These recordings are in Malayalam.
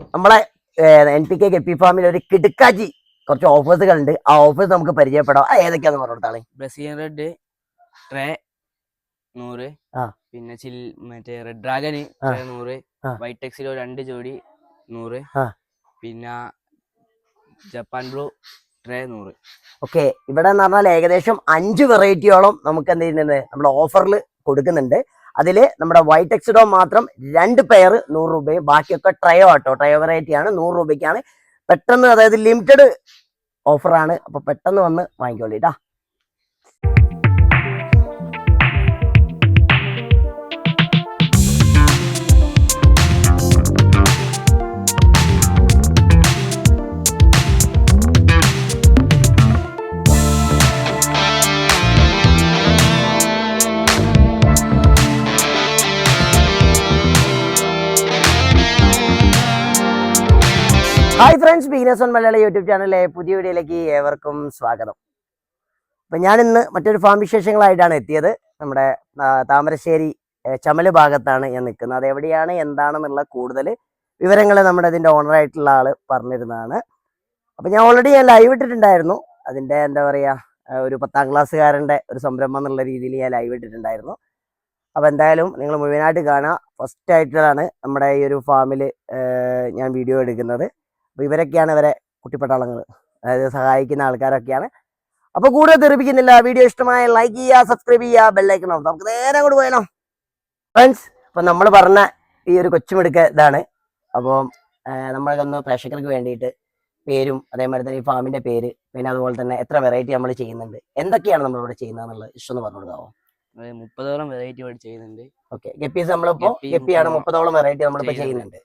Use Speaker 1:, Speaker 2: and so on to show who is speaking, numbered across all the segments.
Speaker 1: നമ്മളെ എൻ പി കെ ഗപ്പി ഫാമിൽ ഒരു കിടുക്കാച്ചി കുറച്ച് ഓഫേഴ്സുകൾ ഉണ്ട് ആ ഓഫേഴ്സ് നമുക്ക് പരിചയപ്പെടാം. ഏതൊക്കെയാന്ന് പറഞ്ഞോളൂ
Speaker 2: ബ്രസീൽ റെഡ് ട്രേ നൂറ്
Speaker 1: ആ.
Speaker 2: പിന്നെ ചിൽ മറ്റേ റെഡ് ഡ്രാഗന്. നൂറ് വൈറ്റ് ടെക്സിലോ രണ്ട് ജോഡി നൂറ്. പിന്നെ ജപ്പാൻ ബ്ലൂ ട്രേ നൂറ്.
Speaker 1: ഓക്കെ ഇവിടെ എന്ന് പറഞ്ഞാൽ ഏകദേശം അഞ്ച് വെറൈറ്റിയോളം നമുക്ക് എന്ത് ചെയ്യുന്നുണ്ട്? നമ്മുടെ ഓഫറിൽ കൊടുക്കുന്നുണ്ട്. അതിൽ നമ്മുടെ വൈറ്റ് എക്സിഡോ മാത്രം രണ്ട് പെയർ നൂറ് രൂപയും ബാക്കിയൊക്കെ ട്രയോ ആട്ടോ. ട്രയോ വെറൈറ്റി ആണ് നൂറ് രൂപയ്ക്കാണ്. പെട്ടെന്ന് അതായത് ലിമിറ്റഡ് ഓഫറാണ് അപ്പോൾ പെട്ടെന്ന് വന്ന് വാങ്ങിക്കോളിട്ടാ ഹായ് ഫ്രണ്ട്സ് ബിഗ്നസ് ഓൺ മലയാളി യൂട്യൂബ് ചാനലിലെ പുതിയ വീഡിയോയിലേക്ക് ഏവർക്കും സ്വാഗതം. അപ്പം ഞാൻ ഇന്ന് മറ്റൊരു ഫാം വിശേഷങ്ങളായിട്ടാണ് എത്തിയത്. നമ്മുടെ താമരശ്ശേരി ചമല ഭാഗത്താണ് ഞാൻ നിൽക്കുന്നത്. അത് എവിടെയാണ് എന്താണെന്നുള്ള കൂടുതൽ വിവരങ്ങൾ നമ്മുടെ ഇതിന്റെ ഓണറായിട്ടുള്ള ആൾ പറഞ്ഞിരുന്നതാണ്. അപ്പം ഞാൻ ഓൾറെഡി ഞാൻ ലൈവ് ഇട്ടിട്ടുണ്ടായിരുന്നു. അതിന്റെ എന്താ പറയുക ഒരു പത്താം ക്ലാസ്സുകാരന്റെ ഒരു സംരംഭം എന്നുള്ള രീതിയിൽ ഞാൻ ലൈവ് ഇട്ടിട്ടുണ്ടായിരുന്നു. അപ്പോൾ എന്തായാലും നിങ്ങൾ മുഴുവനായിട്ട് കാണുക ഫസ്റ്റ് ആയിട്ടാണ് നമ്മുടെ ഈ ഒരു ഫാമിൽ ഞാൻ വീഡിയോ എടുക്കുന്നത്. അപ്പോൾ ഇവരൊക്കെയാണ് ഇവരെ കുട്ടിപ്പട്ടാളങ്ങൾ അതായത് സഹായിക്കുന്ന ആൾക്കാരൊക്കെയാണ്. അപ്പോൾ കൂടുതൽ തെറിപ്പിക്കുന്നില്ല. വീഡിയോ ഇഷ്ടമായ ലൈക്ക് ചെയ്യുക സബ്സ്ക്രൈബ് ചെയ്യുക ബെല്ലൈക്കൺ ഓഫ് നമുക്ക് നേരെ അങ്ങോട്ട് പോയാലോ? ഫ്രണ്ട്സ് അപ്പോൾ നമ്മൾ പറഞ്ഞ ഈ ഒരു കൊച്ചുമിടുക്ക ഇതാണ്. അപ്പോൾ നമ്മളൊന്ന് പ്രേക്ഷകർക്ക് വേണ്ടിയിട്ട് പേരും അതേമാതിരി തന്നെ ഈ ഫാമിന്റെ പേര് പിന്നെ അതുപോലെ തന്നെ എത്ര വെറൈറ്റി നമ്മൾ ചെയ്യുന്നുണ്ട്. എന്തൊക്കെയാണ് നമ്മളിവിടെ ചെയ്യുന്നതെന്നുള്ളത് ഇഷ്ടം ഒന്ന് പറഞ്ഞു കൊടുക്കാമോ
Speaker 2: അത് മുപ്പതോളം വെറൈറ്റി ഇവിടെ ചെയ്യുന്നുണ്ട്.
Speaker 1: ഓക്കെ ഗപ്പീസ് നമ്മളിപ്പോ
Speaker 2: ഗപ്പി
Speaker 1: ഗപ്പിയാണ്
Speaker 2: മുപ്പതോളം
Speaker 1: മുപ്പതോളം വെറൈറ്റി നമ്മളിപ്പോ
Speaker 2: ചെയ്യുന്നുണ്ട്.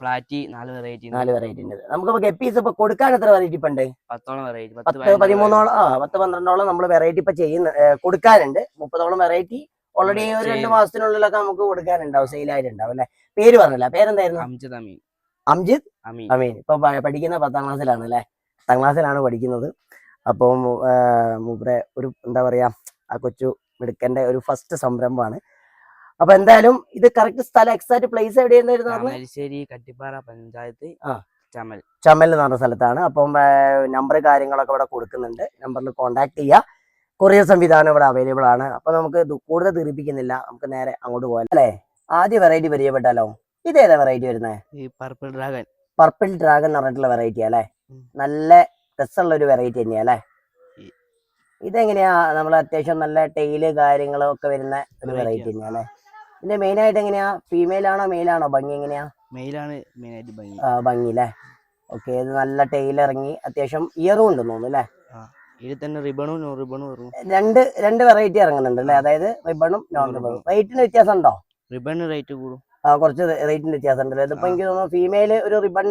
Speaker 2: ഫ്ലാറ്റി നാല് വെറൈറ്റി
Speaker 1: നാല് വെറൈറ്റി ഉണ്ട്. നമുക്കിപ്പോ ഗപ്പീസ് ഇപ്പൊ കൊടുക്കാൻ എത്ര വെറൈറ്റി ഇപ്പൊ ഉണ്ട്?
Speaker 2: പത്തോളം വെറൈറ്റി
Speaker 1: പത്ത് പതിമൂന്നോളം ആ പത്ത് പന്ത്രണ്ടോളം നമ്മൾ വെറൈറ്റി ഇപ്പൊ ചെയ്യുന്ന കൊടുക്കാനുണ്ട്. മുപ്പതോളം വെറൈറ്റി ഓൾറെഡി ഒരു രണ്ട് മാസത്തിനുള്ളിലൊക്കെ നമുക്ക് കൊടുക്കാനുണ്ടാവും സെയിലായിട്ടുണ്ടാവും അല്ലെ? പേര് പറഞ്ഞില്ല പേരെന്തായിരുന്നു?
Speaker 2: അംജിത് അമീൻ.
Speaker 1: അംജിത്
Speaker 2: അമീൻ.
Speaker 1: അമീൻ. ഇപ്പൊ പഠിക്കുന്ന പത്താം ക്ലാസ്സിലാണ് അല്ലെ? പത്താം ക്ലാസ്സിലാണ് പഠിക്കുന്നത്. അപ്പം മൂപ്പരെ ഒരു എന്താ പറയാ ആ കൊച്ചു മിടുക്കന്റെ ഒരു ഫസ്റ്റ് സംരംഭമാണ്. അപ്പൊ എന്തായാലും ഇത് കറക്റ്റ് സ്ഥലം എക്സാക്ട് പ്ലേസ് എവിടെയായിരുന്നു
Speaker 2: കട്ടിപ്പാറ പഞ്ചായത്ത്. ചമൽ.
Speaker 1: ചമ്മൽ എന്ന് പറഞ്ഞ സ്ഥലത്താണ്. അപ്പം നമ്പർ കാര്യങ്ങളൊക്കെ ഇവിടെ കൊടുക്കുന്നുണ്ട്. നമ്പറിൽ കോൺടാക്ട് ചെയ്യുക കൊറിയർ സംവിധാനം ഇവിടെ അവൈലബിൾ ആണ്. അപ്പൊ നമുക്ക് കൂടുതൽ തീർപ്പിക്കുന്നില്ല നമുക്ക് നേരെ അങ്ങോട്ട് പോകാം അല്ലേ? ആദ്യ വെറൈറ്റി പരിചയപ്പെട്ടാലോ? ഇത് ഏതാ വെറൈറ്റി വരുന്നത്
Speaker 2: ഈ പർപ്പിൾ ഡ്രാഗൺ
Speaker 1: പർപ്പിൾ ഡ്രാഗൺ എന്ന് പറഞ്ഞിട്ടുള്ള വെറൈറ്റി അല്ലേ? നല്ല രസമുള്ള ഒരു വെറൈറ്റി തന്നെയാ അല്ലേ? ഇതെങ്ങനെയാ? നമ്മൾ അത്യാവശ്യം നല്ല ടെയിൽ കാര്യങ്ങളൊക്കെ വരുന്ന ഒരു വെറൈറ്റി തന്നെയാ അല്ലേ? ഇതിന്റെ മെയിൻ ആയിട്ട് എങ്ങനെയാ? ഫീമെയിൽ ആണോ മെയിൽ ആണോ? ഭംഗി എങ്ങനെയാ?
Speaker 2: മെയിലാണ് മെയിനായിട്ട് ഭംഗി.
Speaker 1: ആ, ഭംഗി അല്ലേ ഓക്കെ ഇത് നല്ല ടൈൽ ഇറങ്ങി. അത്യാവശ്യം ഇയറും ഉണ്ടെന്ന് തോന്നുന്നു അല്ലേ?
Speaker 2: ഇതിൽ തന്നെ റിബണും നോ റിബണും വരും
Speaker 1: രണ്ട് രണ്ട് വെറൈറ്റി ഇറങ്ങുന്നുണ്ട് അല്ലേ? അതായത് റിബണും നോൺ റിബണും റേറ്റിന് വ്യത്യാസം ഉണ്ടോ
Speaker 2: റിബൺ റേറ്റ് കൂടും.
Speaker 1: ആ കുറച്ച് റേറ്റിന് വ്യത്യാസം ഉണ്ട് ഇതിപ്പോ. എനിക്ക് തോന്നുന്നു ഫീമെയിൽ ഒരു റിബൺ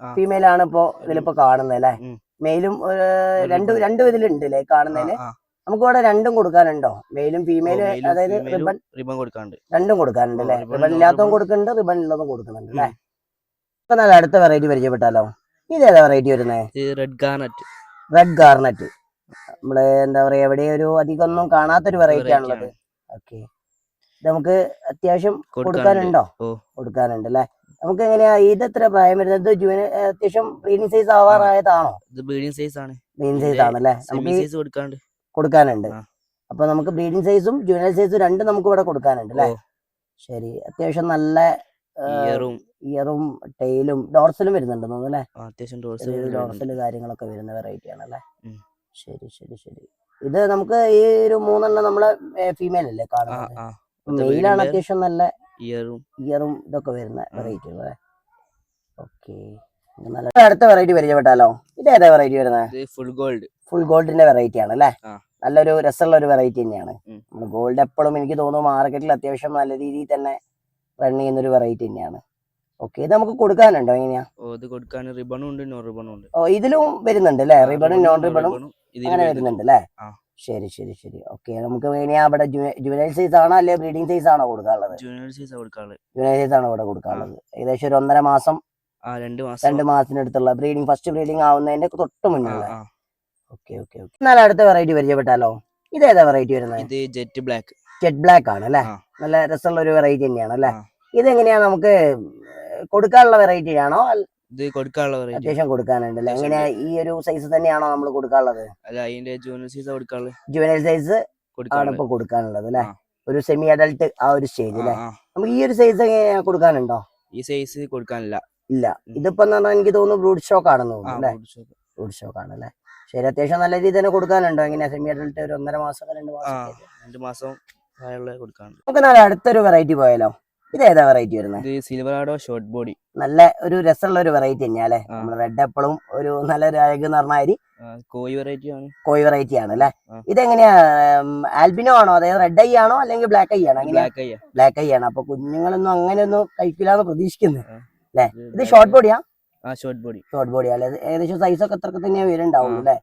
Speaker 1: ഫീമെയിൽ ആണ് ഇപ്പോ ഇതിലിപ്പോ കാണുന്നത് അല്ലേ. മെയിലും രണ്ടു രണ്ടു ഇതിലുണ്ട് അല്ലേ
Speaker 2: ആ.
Speaker 1: നമുക്ക് ഇവിടെ രണ്ടും കൊടുക്കാനുണ്ടോ? മെയിലും ഫീമെയിലും അതായത് റിബൺ
Speaker 2: റിബൺ കൊടുക്കാനുണ്ട്.
Speaker 1: രണ്ടും കൊടുക്കാനുണ്ട് അല്ലെ? റിബൺ ഇല്ലാത്തതും കൊടുക്കുന്നുണ്ട് റിബൺ ഉള്ളതും കൊടുക്കുന്നുണ്ട് അല്ലേ? ഇപ്പൊ നല്ല അടുത്ത വെറൈറ്റി പരിചയപ്പെട്ടാലോ? ഇതേതാ വെറൈറ്റി വരുന്നത്
Speaker 2: റെഡ് ഗാർനറ്റ്
Speaker 1: റെഡ് ഗാർണറ്റ് നമ്മൾ എന്താ പറയാ എവിടെ ഒരു അധികം ഒന്നും കാണാത്തൊരു വെറൈറ്റി ആണുള്ളത്. ഓക്കെ നമുക്ക് അത്യാവശ്യം കൊടുക്കാനുണ്ടോ. കൊടുക്കാനുണ്ട്? അല്ലെ? നമുക്ക് എങ്ങനെയാ ഇത് എത്ര പ്രായം വരുന്നത്? ജൂന അത്യാവശ്യം ബ്രീഡിംഗ് സൈസ് ആവാറായതാണോ?
Speaker 2: ഇത് ബ്രീഡിംഗ് സൈസ് ആണ്.
Speaker 1: ബ്രീഡിംഗ് സൈസ് ആണല്ലേ നമുക്ക്
Speaker 2: സൈസ് കൊടുക്കാണ്ട്
Speaker 1: കൊടുക്കാനുണ്ട്. അപ്പൊ നമുക്ക് ബ്രീഡിംഗ് സൈസും ജൂനിയർ സൈസും രണ്ടും നമുക്ക് ഇവിടെ കൊടുക്കാനുണ്ട് അല്ലേ? ശരി. അത്യാവശ്യം നല്ല
Speaker 2: ഇയറും
Speaker 1: ഇയറും ടെയിലും ഡോർസലും വരുന്നുണ്ട് അല്ലേ?
Speaker 2: അത്യാവശ്യം
Speaker 1: ഡോർസൽ കാര്യങ്ങളൊക്കെ വരുന്ന വെറൈറ്റി ആണല്ലേ. ശരി ശരി ശരി. ഇത് നമുക്ക് ഈ ഒരു മൂന്നെണ്ണം നമ്മളെ ഫീമെയിൽ അല്ലേ കാണുന്നത്? മെയിലാണ് അത്യാവശ്യം നല്ല
Speaker 2: ഇയറും
Speaker 1: ഇയറും ഇതൊക്കെ വരുന്ന. വെറൈറ്റി അല്ലേ? ഓക്കെ നല്ല അടുത്ത വെറൈറ്റി പരിചയപ്പെട്ടാലോ? ഇത് ഏതാ വെറൈറ്റി വരുന്നത്
Speaker 2: ഫുൾ ഗോൾഡ്
Speaker 1: ഫുൾ ഗോൾഡിന്റെ വെറൈറ്റി ആണ് അല്ലേ? നല്ലൊരു രസമുള്ള ഒരു വെറൈറ്റി തന്നെയാണ് ഗോൾഡ് എപ്പോഴും എനിക്ക് തോന്നുന്നു മാർക്കറ്റിൽ അത്യാവശ്യം നല്ല രീതിയിൽ തന്നെ റൺ ചെയ്യുന്ന ഒരു വെറൈറ്റി തന്നെയാണ്. ഓക്കെ ഇത് നമുക്ക് കൊടുക്കാനുണ്ടോ എങ്ങനെയാ?
Speaker 2: ഇത് കൊടുക്കാൻ റിബണും ഉണ്ട് നോ റിബണും ഉണ്ട്.
Speaker 1: ഓ ഇതിലും വരുന്നുണ്ട് അല്ലേ? റിബണും നോൺ റിബണും അങ്ങനെ
Speaker 2: വരുന്നുണ്ട്.
Speaker 1: അല്ലേ? ശരി ശരി ശരി. ഓക്കെ നമുക്ക് എങ്ങനെയാ ഇവിടെ ജുവനൈൽ സൈസ് ആണോ അല്ലെ ബ്രീഡിംഗ് സൈസ് ആണോ കൊടുക്കാനുള്ളത്?
Speaker 2: സൈസ്
Speaker 1: ജുവനൈൽ സൈസ് ആണോ ഇവിടെ കൊടുക്കാനുള്ളത്? ഏകദേശം ഒരു ഒന്നര മാസം
Speaker 2: രണ്ട് മാസം.
Speaker 1: രണ്ട് മാസത്തിനടുത്തുള്ള ബ്രീഡിംഗ് ഫസ്റ്റ് ബ്രീഡിംഗ് ആവുന്നതിന്റെ തൊട്ട്
Speaker 2: ആ.
Speaker 1: Okay okay okay. എന്നാൽ അടുത്ത വെറൈറ്റി പരിചയപ്പെട്ടാലോ? ഇത് ഏതാ വെറൈറ്റി വരുന്നത്
Speaker 2: ഇത് ജെറ്റ് ബ്ലാക്ക്
Speaker 1: ജെറ്റ് ബ്ലാക്ക് ആണ് അല്ലേ? നല്ല രസമുള്ള ഒരു വെറൈറ്റി തന്നെയാണ് അല്ലേ?
Speaker 2: ഇത്
Speaker 1: ഇതെങ്ങനെയാ നമുക്ക് കൊടുക്കാനുള്ള വെറൈറ്റി ആണോ?
Speaker 2: ഇത് കൊടുക്കാനുള്ള വെറൈറ്റി
Speaker 1: അത്യാവശ്യം കൊടുക്കാനുണ്ട് അല്ലേ? എങ്ങനെയാ ഈ ഒരു സൈസ് തന്നെയാണോ നമ്മൾ കൊടുക്കാനുള്ളത്?
Speaker 2: അല്ല അതിന്റെ ജൂനിയർ സൈസ് കൊടുക്കാനുള്ളത്?
Speaker 1: ജുവനൽ സൈസ് ആണ് ഇപ്പൊ കൊടുക്കാനുള്ളത് അല്ലെ? ഒരു സെമി അഡൽട്ട് ആ ഒരു സ്റ്റേജ് അല്ലെ. നമുക്ക് ഈ ഒരു സൈസ് കൊടുക്കാനുണ്ടോ?
Speaker 2: ഈ സൈസ് കൊടുക്കാനില്ല.
Speaker 1: ഇല്ല. ഇതിപ്പോ എനിക്ക് തോന്നുന്നു ബ്രൂഡ് ഷോക്ക് ആണെന്ന് തോന്നുന്നു അല്ലെ. ബ്രൂഡ് ഷോക്ക് ആണ് അല്ലെ? ശരി അത്യാവശ്യം നല്ല രീതിയിൽ തന്നെ കൊടുക്കാനുണ്ടോ? എങ്ങനെയാ? സെമി അഡൽട്ട് ഒരു ഒന്നര മാസം രണ്ട് മാസം
Speaker 2: രണ്ട് മാസം കൊടുക്കാനുണ്ട്.
Speaker 1: നമുക്ക് നല്ല അടുത്തൊരു വെറൈറ്റി പോയാലോ? ഇത് ഏതാ വെറൈറ്റി വരുന്നത്
Speaker 2: സിൽവർ ആഡോ ഷോർട്ട് ബോഡി
Speaker 1: നല്ല ഒരു രസമുള്ള ഒരു വെറൈറ്റി തന്നെയാ അല്ലെ. നമ്മൾ റെഡ് എപ്പോഴും ഒരു നല്ലൊരു അഴക് എന്ന് പറഞ്ഞാൽ
Speaker 2: കോയി വെറൈറ്റി ആണ്.
Speaker 1: കോയി വെറൈറ്റി ആണ് അല്ലെ? ഇതെങ്ങനെയാ? ആൽബിനോ ആണോ? അതായത് റെഡ് ഐ ആണോ? അല്ലെങ്കിൽ ബ്ലാക്ക് ഐ ആണോ?
Speaker 2: ബ്ലാക്ക്
Speaker 1: ഐ ആണ്. അപ്പൊ കുഞ്ഞുങ്ങളൊന്നും അങ്ങനെയൊന്നും കഴിക്കില്ലാന്ന് പ്രതീക്ഷിക്കുന്നത് അല്ലേ? ഇത് ഷോർട്ട് ബോഡിയാ
Speaker 2: ഷോർട്ട് ബോഡി
Speaker 1: ഷോർട്ട് ബോഡി അല്ലെ ഏകദേശം സൈസ് ഒക്കെ അത്രയ്ക്ക് തന്നെ വരുന്നുണ്ടാവും അല്ലേ?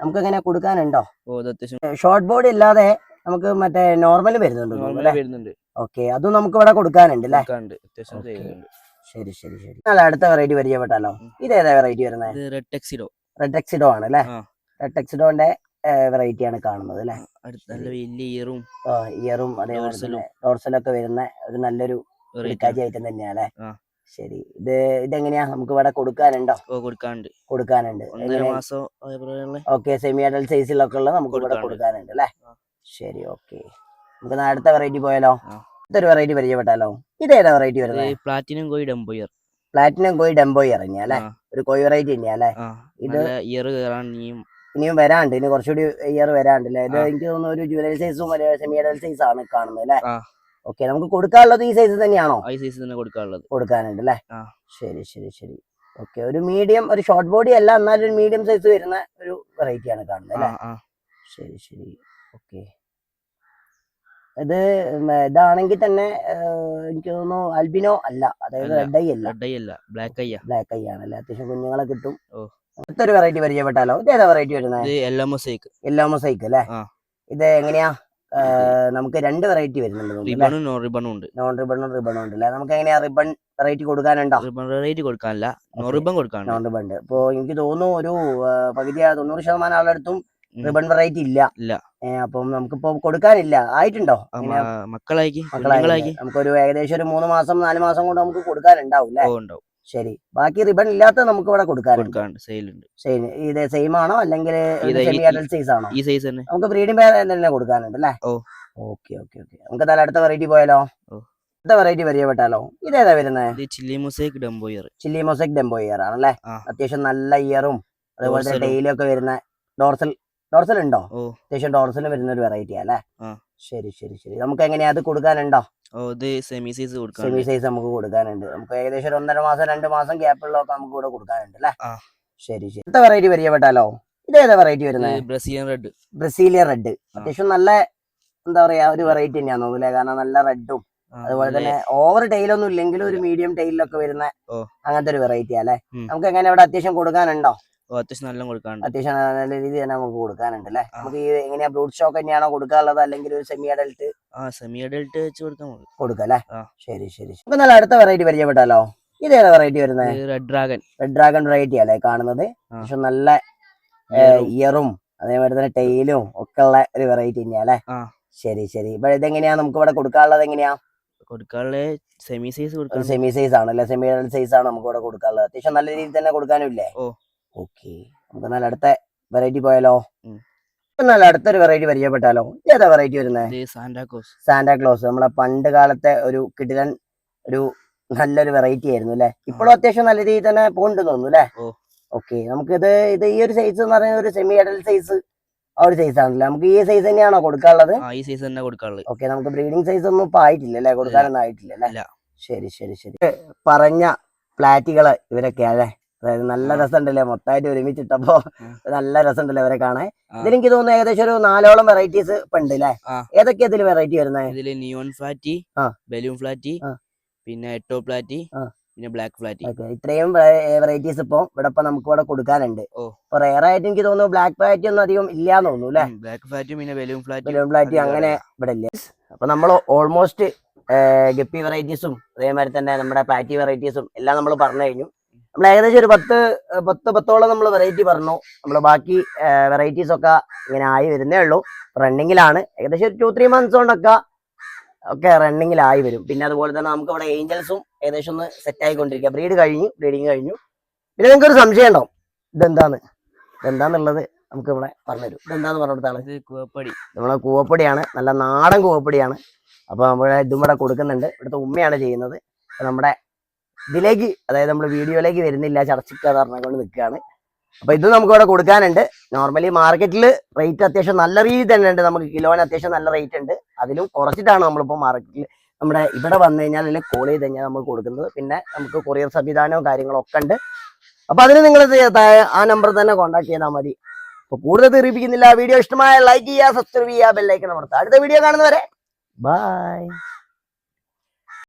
Speaker 1: നമുക്ക് എങ്ങനെ കൊടുക്കാനുണ്ടോ?
Speaker 2: ഓ
Speaker 1: ഷോർട്ട് ബോഡി അല്ലാതെ നമുക്ക് മറ്റേ നോർമൽ വരുന്നുണ്ട് ഓക്കെ അതും നമുക്ക് ഇവിടെ കൊടുക്കാനുണ്ട് അല്ലേ. ശരി ശരി ശരി. അല്ല അടുത്ത വെറൈറ്റി പരിചയപ്പെട്ടാലോ. ഇത് ഏതാ വെറൈറ്റി വരുന്നത്
Speaker 2: റെഡ് ടെക്സിഡോ
Speaker 1: റെഡ് എക്സിഡോ ആണ് അല്ലേ? റെഡ് എക്സിഡോന്റെ വെറൈറ്റി ആണ് കാണുന്നത് അല്ലെ?
Speaker 2: ഇയറും
Speaker 1: ഇയറും അതേപോലെ ഡോർസലൊക്കെ വരുന്ന ഒരു നല്ലൊരു ഐറ്റം തന്നെയാ അല്ലേ. ശരി. ഇത് ഇതെങ്ങനെയാ? നമുക്ക് ഇവിടെ കൊടുക്കാനുണ്ടോ?
Speaker 2: കൊടുക്കാനുണ്ട്.
Speaker 1: കൊടുക്കാനുണ്ട്.
Speaker 2: മാസം
Speaker 1: ഓക്കെ സെമി അഡൽ സൈസിലൊക്കെ ഉള്ള നമുക്ക് ഇവിടെ
Speaker 2: കൊടുക്കാനുണ്ട്.
Speaker 1: അല്ലേ? ശരി ഓക്കെ. നമുക്ക് അടുത്ത വെറൈറ്റി പോയാലോ? ഇതൊരു വെറൈറ്റി പരിചയപ്പെട്ടാലോ? ഇത് ഏതാ വെറൈറ്റി വരുന്നത്
Speaker 2: പ്ലാറ്റിനം കോയി ഡംബോയർ
Speaker 1: പ്ലാറ്റിനം കോയി ഡംബോയർ തന്നെയാ അല്ലെ? ഒരു കോയി വെറൈറ്റി തന്നെയാ അല്ലേ? ഇത്
Speaker 2: ഇയർ കയറാൻ ഇനിയും
Speaker 1: ഇനിയും വരാണ്ട്. ഇനി കുറച്ചുകൂടി ഇയർ വരാണ്ട് അല്ലേ? ഇത്. എനിക്ക് തോന്നുന്നു ഒരു ജുവലറി സൈസും സെമി അഡൽ സൈസ് ആണ് കാണുന്നത് അല്ലേ. ഓക്കെ നമുക്ക് കൊടുക്കാനുള്ളത് ഈ സൈസ് തന്നെയാണോ?
Speaker 2: ഈ സൈസ് തന്നെ കൊടുക്കാനുള്ളത്.
Speaker 1: കൊടുക്കാനുണ്ട് അല്ലേ. ശരി ശരി ശരി. ഓക്കെ ഒരു മീഡിയം ഒരു ഷോർട്ട് ബോഡി അല്ല എന്നാലും ഒരു മീഡിയം സൈസ് വരുന്ന ഒരു വെറൈറ്റി ആണ് കാണുന്നത് അല്ലേ? ശരി ശരി. ഓക്കെ ഇത് ഇതാണെങ്കിൽ തന്നെ എനിക്ക് തോന്നുന്നു അൽബിനോ അല്ല അതായത് റെഡ് ഐ അല്ല.
Speaker 2: റെഡ് ഐ അല്ല. ബ്ലാക്ക് ഐ
Speaker 1: ബ്ലാക്ക് ഐ ആണല്ലേ അത്യാവശ്യം കുഞ്ഞുങ്ങളെ കിട്ടും. അടുത്തൊരു വെറൈറ്റി പരിചയപ്പെട്ടാലോ? ഇത് ഏതാ വെറൈറ്റി വരുന്നത്
Speaker 2: എല്ലോ മൊസൈക്ക്
Speaker 1: യെല്ലോ മൊസൈക്ക് അല്ലേ? ഇത് എങ്ങനെയാ? നമുക്ക് രണ്ട് വെറൈറ്റി വരുന്നുണ്ട്
Speaker 2: റിബണും നോ റിബണും ഉണ്ട്.
Speaker 1: നോൺ റിബണും റിബണും ഉണ്ട് അല്ലേ? നമുക്ക് എങ്ങനെയാ റിബൺ വെറൈറ്റി കൊടുക്കാനുണ്ടോ?
Speaker 2: റിബൺ വെറൈറ്റി കൊടുക്കാനല്ല.
Speaker 1: നോൺ
Speaker 2: റിബൺ കൊടുക്കാൻ
Speaker 1: നോൺ റിബൺ ഉണ്ട്. അപ്പൊ എനിക്ക് തോന്നുന്നു ഒരു പകുതി തൊണ്ണൂറ് ശതമാനം ആളുടെ അടുത്തും റിബൺ വെറൈറ്റി ഇല്ല.
Speaker 2: ഇല്ല.
Speaker 1: അപ്പം നമുക്കിപ്പോ കൊടുക്കാനില്ല. ആയിട്ടുണ്ടോ? മക്കളായി
Speaker 2: മക്കളായി
Speaker 1: നമുക്കൊരു ഏകദേശം ഒരു മൂന്ന് മാസം നാല് മാസം കൊണ്ട് നമുക്ക് കൊടുക്കാനുണ്ടാവും അല്ലേ?
Speaker 2: ഉണ്ടാവും.
Speaker 1: ശരി. ബാക്കി റിബൺ ഇല്ലാത്ത നമുക്ക് ഇവിടെ കൊടുക്കാനുണ്ട് സെയിൽ ഇത് സെയിം ആണോ? അല്ലെങ്കിൽ സൈസ് ആണോ?
Speaker 2: ഈ സൈസ് തന്നെ.
Speaker 1: നമുക്ക് ബ്രീഡിംഗ് പേർ തന്നെ കൊടുക്കാനുണ്ട് അല്ലേ. ഓക്കെ ഓക്കെ ഓക്കെ നമുക്ക് എന്തായാലും അടുത്ത വെറൈറ്റി പോയാലോ? അടുത്ത വെറൈറ്റി പരിചയപ്പെട്ടാലോ? ഇതേതാ വരുന്നത്
Speaker 2: chilli mosaic dumbo ear
Speaker 1: chilli mosaic dumbo ear ആണല്ലേ. അത്യാവശ്യം നല്ല ഇയറും അതുപോലെ. ഡെയിലി ഒക്കെ വരുന്ന ഡോർസൽ ഡോർസൽ ഉണ്ടോ? അത്യാവശ്യം ഡോർസൽ വരുന്ന ഒരു വെറൈറ്റി അല്ലേ. ശരി ശരി ശരി. നമുക്ക് എങ്ങനെയാ അത് കൊടുക്കാനുണ്ടോ?
Speaker 2: ഓ ഇത് സെമി സൈസ്
Speaker 1: സെമി
Speaker 2: കൊടുക്കാനുണ്ട്
Speaker 1: സൈസ് നമുക്ക് കൊടുക്കാനുണ്ട്. നമുക്ക് ഏകദേശം ഒരു ഒന്നര മാസം രണ്ട് മാസം ഗ്യാപ്പുള്ളതൊക്കെ നമുക്ക് ഇവിടെ കൊടുക്കാനുണ്ട് അല്ലേ? ശരി ശരി. എന്താ വെറൈറ്റി പരിചയപ്പെട്ടാലോ? ഏതാ വെറൈറ്റി വരുന്നത്
Speaker 2: ബ്രസീലിയൻ റെഡ്
Speaker 1: ബ്രസീലിയൻ റെഡ്. അത്യാവശ്യം നല്ല എന്താ പറയാ ഒരു വെറൈറ്റി തന്നെയാന്ന് തോന്നുന്നു കാരണം നല്ല റെഡും അതുപോലെ തന്നെ ഓവർ ടൈലൊന്നും ഇല്ലെങ്കിലും ഒരു മീഡിയം ടൈലിലൊക്കെ വരുന്ന അങ്ങനത്തെ ഒരു വെറൈറ്റി അല്ലേ? നമുക്ക് എങ്ങനെ ഇവിടെ അത്യാവശ്യം കൊടുക്കാനുണ്ടോ?
Speaker 2: അത്യാവശ്യം നല്ല കൊടുക്കാനുണ്ട്.
Speaker 1: അത്യാവശ്യം നല്ല രീതിയിൽ തന്നെ നമുക്ക് കൊടുക്കാനുണ്ട് അല്ലേ. നമുക്ക് ഈ എങ്ങനെയാ ബ്രൂഡ് സ്റ്റോക്ക് തന്നെയാണോ കൊടുക്കാനുള്ളത് അല്ലെങ്കിൽ ഒരു സെമി അഡൽട്ട്
Speaker 2: ആ സെമി അഡൽട്ട് വെച്ച് കൊടുക്കാൻ
Speaker 1: കൊടുക്കാം അല്ലേ. ശരി ശരി നമുക്ക് നല്ല അടുത്ത വെറൈറ്റി പരിചയപ്പെട്ടാലോ? ഇതേതാ വെറൈറ്റി വരുന്നത്
Speaker 2: ഇത് red dragon
Speaker 1: red dragon variety അല്ലേ കാണുന്നത്? പക്ഷെ നല്ല ഇയറും അതേപോലെ തന്നെ ടൈലും ഒക്കെ ഉള്ള ഒരു വെറൈറ്റി തന്നെയാ അല്ലേ. ശരി ശരി. ഇപ്പൊ ഇതെങ്ങനെയാ നമുക്ക് ഇവിടെ കൊടുക്കാനുള്ളത് എങ്ങനെയാ?
Speaker 2: കൊടുക്കാനുള്ള സെമി സൈസ് കൊടുക്കാം
Speaker 1: സെമി സൈസ് ആണ് അല്ലെ? സെമി സൈസ് ആണ് നമുക്ക് ഇവിടെ കൊടുക്കാനുള്ളത്. അത്യാവശ്യം നല്ല രീതിയിൽ തന്നെ കൊടുക്കാനും ഇല്ലേ?
Speaker 2: ഓ.
Speaker 1: ഓക്കെ. നമുക്ക് എന്നാൽ അടുത്ത വെറൈറ്റി പോയാലോ? എന്നാൽ അടുത്തൊരു വെറൈറ്റി പരിചയപ്പെട്ടാലോ? ഏതാ വെറൈറ്റി വരുന്നത്
Speaker 2: സാന്റാക്ലോസ്
Speaker 1: സാന്റാക്ലോസ് നമ്മളെ പണ്ട് കാലത്തെ ഒരു കിടിലൻ ഒരു നല്ലൊരു വെറൈറ്റി ആയിരുന്നു അല്ലെ? ഇപ്പോഴും അത്യാവശ്യം നല്ല രീതിയിൽ തന്നെ പോകുന്നുണ്ട് തോന്നുന്നു അല്ലെ. ഓക്കെ. നമുക്കിത് ഇത് ഈ ഒരു സൈസ് എന്ന് പറയുന്നത് ഒരു സെമി അഡൽ സൈസ് ആ ഒരു സൈസ് ആണല്ലേ. നമുക്ക് ഈ സൈസ് തന്നെയാണോ കൊടുക്കാനുള്ളത്?
Speaker 2: ഈ സൈസ് തന്നെ കൊടുക്കാനുള്ളത്.
Speaker 1: ഓക്കെ. നമുക്ക് ബ്രീഡിംഗ് സൈസ് ഒന്നും ഇപ്പൊ ആയിട്ടില്ല അല്ലെ? കൊടുക്കാനൊന്നും ആയിട്ടില്ല അല്ലെ? ശരി ശരി ശരി. പറഞ്ഞ ഫ്ലാറ്റുകൾ ഇവരൊക്കെ അല്ലെ? അതായത് നല്ല. രസമുണ്ടല്ലേ? മൊത്തമായിട്ട് ഒരുമിച്ചിട്ടപ്പോ. നല്ല രസമുണ്ടല്ലേ അവരെ കാണാൻ. ഇതിലെനിക്ക് തോന്നുന്നു ഏകദേശം ഒരു നാലോളം വെറൈറ്റീസ് ഇപ്പൊ ഉണ്ട് അല്ലേ. ഏതൊക്കെയാ ഇതിൽ വെറൈറ്റി വരുന്നത്
Speaker 2: ഇതിൽ നിയോൺ ഫ്ലാറ്റി. ബലൂൺ ഫ്ലാറ്റി പിന്നെ എട്ടോ ഫ്ലാറ്റി പിന്നെ ബ്ലാക്ക് ഫ്ലാറ്റി
Speaker 1: ഇത്രയും വെറൈറ്റീസ് ഇപ്പൊ ഇവിടെ ഇപ്പൊ നമുക്ക് ഇവിടെ കൊടുക്കാനുണ്ട്. ഇപ്പൊ റയർ ആയിട്ട് എനിക്ക് തോന്നുന്നു ബ്ലാക്ക് ഫ്ലാറ്റി ഒന്നും അധികം ഇല്ലാന്ന് തോന്നുന്നു അല്ലെ
Speaker 2: ബ്ലാക്ക് ഫ്ലാറ്റി പിന്നെ ബലൂൺ ഫ്ലാറ്റ്
Speaker 1: ബലൂൺ ഫ്ലാറ്റി അങ്ങനെ ഇവിടെ ഇല്ല. അപ്പൊ നമ്മൾ ഓൾമോസ്റ്റ് ഗപ്പി വെറൈറ്റീസും അതേമാതിരി തന്നെ നമ്മുടെ പ്ലാറ്റി വെറൈറ്റീസും എല്ലാം നമ്മൾ പറഞ്ഞു കഴിഞ്ഞു. നമ്മൾ ഏകദേശം ഒരു പത്ത് പത്ത് പത്തോളം നമ്മൾ വെറൈറ്റി പറഞ്ഞു. നമ്മൾ ബാക്കി വെറൈറ്റീസ് ഒക്കെ ഇങ്ങനെ ആയി വരുന്നേ ഉള്ളൂ. റണ്ണിങ്ങിലാണ് ഏകദേശം ഒരു ടു ത്രീ മന്ത്സ് കൊണ്ടൊക്കെ ഒക്കെ റണ്ണിങ്ങിലായി വരും. പിന്നെ അതുപോലെ തന്നെ നമുക്ക് ഇവിടെ ഏഞ്ചൽസും ഏകദേശം ഒന്ന് സെറ്റ് ആയിക്കൊണ്ടിരിക്കുക ബ്രീഡ് കഴിഞ്ഞു ബ്രീഡിങ് കഴിഞ്ഞു. പിന്നെ നിങ്ങൾക്ക് ഒരു സംശയം ഉണ്ടാവും ഇതെന്താന്ന്? ഇതെന്താന്നുള്ളത് നമുക്ക് ഇവിടെ പറഞ്ഞുതരും. ഇതെന്താന്ന് പറഞ്ഞു
Speaker 2: കൂവപ്പടി.
Speaker 1: നമ്മളെ കൂവപ്പടിയാണ്. നല്ല നാടൻ കൂവപ്പടിയാണ്. അപ്പോൾ നമ്മൾ ഇതും ഇവിടെ കൊടുക്കുന്നുണ്ട്. ഇവിടുത്തെ ഉമ്മയാണ് ചെയ്യുന്നത്. നമ്മുടെ ഇതിലേക്ക് അതായത് നമ്മൾ വീഡിയോയിലേക്ക് വരുന്നില്ല ചർച്ചയ്ക്ക് അത് പറഞ്ഞുകൊണ്ട് നിൽക്കുകയാണ്. അപ്പോൾ ഇത് നമുക്ക് ഇവിടെ കൊടുക്കാനുണ്ട്. നോർമലി മാർക്കറ്റിൽ റേറ്റ് അത്യാവശ്യം നല്ല രീതിയിൽ തന്നെ ഉണ്ട്. നമുക്ക് കിലോന് അത്യാവശ്യം നല്ല റേറ്റ് ഉണ്ട്. അതിലും കുറച്ചിട്ടാണ് നമ്മളിപ്പോൾ മാർക്കറ്റിൽ നമ്മുടെ ഇവിടെ വന്നു കഴിഞ്ഞാൽ അല്ലെങ്കിൽ കോൾ ചെയ്ത് കഴിഞ്ഞാൽ നമ്മൾ കൊടുക്കുന്നത്. പിന്നെ നമുക്ക് കൊറിയർ സംവിധാനവും കാര്യങ്ങളും ഒക്കെ ഉണ്ട്. അപ്പോൾ അതിന് നിങ്ങൾ ആ നമ്പർ തന്നെ കോൺടാക്ട് ചെയ്താൽ മതി. അപ്പോൾ കൂടുതൽ തീർപ്പിക്കുന്നില്ല വീഡിയോ ഇഷ്ടമായ ലൈക്ക് ചെയ്യുക സബ്സ്ക്രൈബ് ചെയ്യുക ബെല്ലൈക്കൺ അമർത്തുക. അടുത്ത വീഡിയോ കാണുന്നവരെ ബൈ